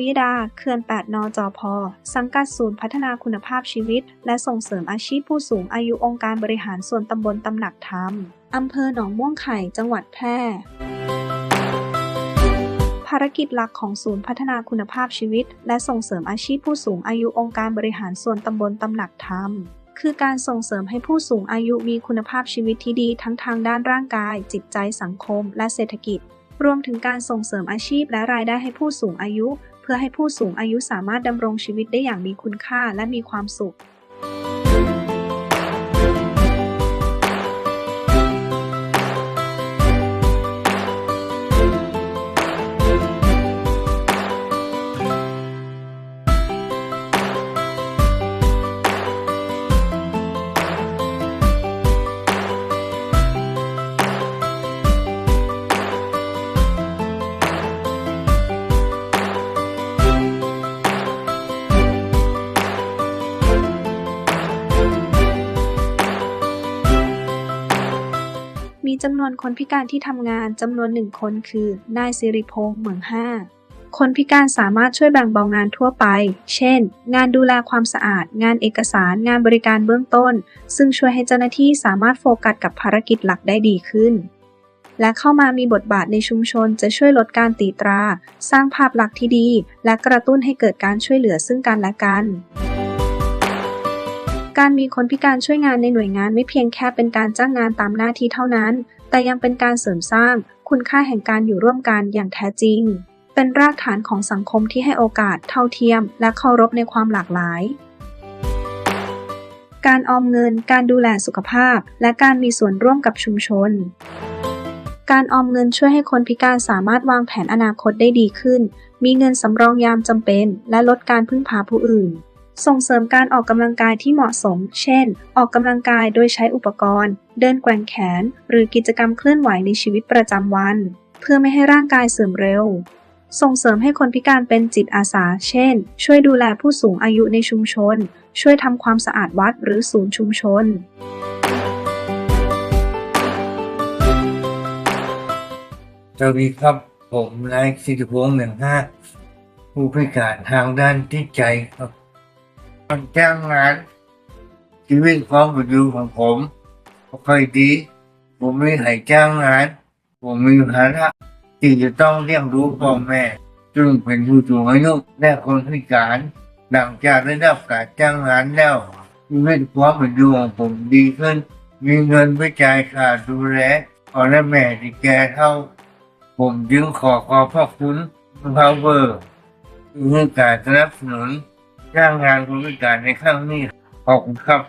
วิดา เขื่อน 8 นจพ สังกัดศูนย์พัฒนาคุณภาพชีวิต และส่งเสริมอาชีพผู้สูงอายุองค์การบริหารส่วนตำบลตำหนักธรรมอำเภอหนองม่วงไข่ จังหวัดแพร่ภารกิจหลักของศูนย์พัฒนาคุณภาพชีวิต และส่งเสริมอาชีพผู้สูงอายุองค์การบริหารส่วนตำบลตำหนักธรรม คือการส่งเสริมให้ผู้สูงอายุมีคุณภาพชีวิตที่ดีทั้งทางด้านร่างกาย จิตใจสังคม และเศรษฐกิจ รวมถึงการส่งเสริมอาชีพและรายได้ให้ผู้สูงอายุ พื่อให้ผู้สูงอายุสามารถดำรงชีวิตได้อย่างมีคุณค่าและมีความสุข จำนวนคนพิการที่ทำงานจำนวนหนึ่งคนคือนายสิริพงษ์เหมืองห้าคนพิการสามารถช่วยแบ่งเบางานทั่วไป เช่น งานดูแลความสะอาด งานเอกสารงานบริการเบื้องต้น ซึ่งช่วยให้เจ้าหน้าที่สามารถโฟกัสกับภารกิจหลักได้ดีขึ้น และเข้ามามีบทบาทในชุมชนจะช่วยลดการตีตรา สร้างภาพลักษณ์ที่ดี และกระตุ้นให้เกิดการช่วยเหลือซึ่งกันและกัน การมีคนพิการช่วยงานในหน่วยงานไม่เพียงแค่เป็นการจ้างงานตามหน้าที่เท่านั้น แต่ยังเป็นการเสริมสร้าง คุณค่าแห่งการอยู่ร่วมกันอย่างแท้จริง เป็นรากฐานของสังคมที่ให้โอกาสเท่าเทียม และเคารพในความหลากหลาย การออมเงิน การดูแลสุขภาพ และการมีส่วนร่วมกับชุมชนการออมเงินช่วยให้คนพิการสามารถวางแผนอนาคตได้ดีขึ้น มีเงินสำรองยามจำเป็น และลดการพึ่งพาผู้อื่น ส่งเสริมการออกกำลังกายที่เหมาะสม เช่น ออกกำลังกายโดยใช้อุปกรณ์ เดินแกว่งแขน หรือกิจกรรมเคลื่อนไหวในชีวิตประจำวัน เพื่อไม่ให้ร่างกายเสื่อมเร็ว ส่งเสริมให้คนพิการเป็นจิตอาสา เช่น ช่วยดูแลผู้สูงอายุในชุมชน ช่วยทำความสะอาดวัดหรือศูนย์ชุมชน สวัสดีครับ ผมนายสิริพงษ์หนึ่งห้าผู้พิการทางด้านจิตใจครับ การจ้างงานชีวิตความเป็นอยู่ของผมไม่ค่อยดี ผมไม่ให้จ้างงาน ผมมีภาระที่จะต้องเลี้ยงดูพ่อแม่ซึ่งเป็นผู้สูงอายุและคนพิการหลังจากได้รับการจ้างงานแล้วชีวิตความเป็นอยู่ของผมดีขึ้น มีเงินไปจ่ายค่าดูแลพ่อและแม่ที่แก่เท่า ผมจึงขอขอบพระคุณพาวเวอร์เรื่องการสนับสนุน จ้างงานคนพิการในครั้งนี้ขอบคุณครับ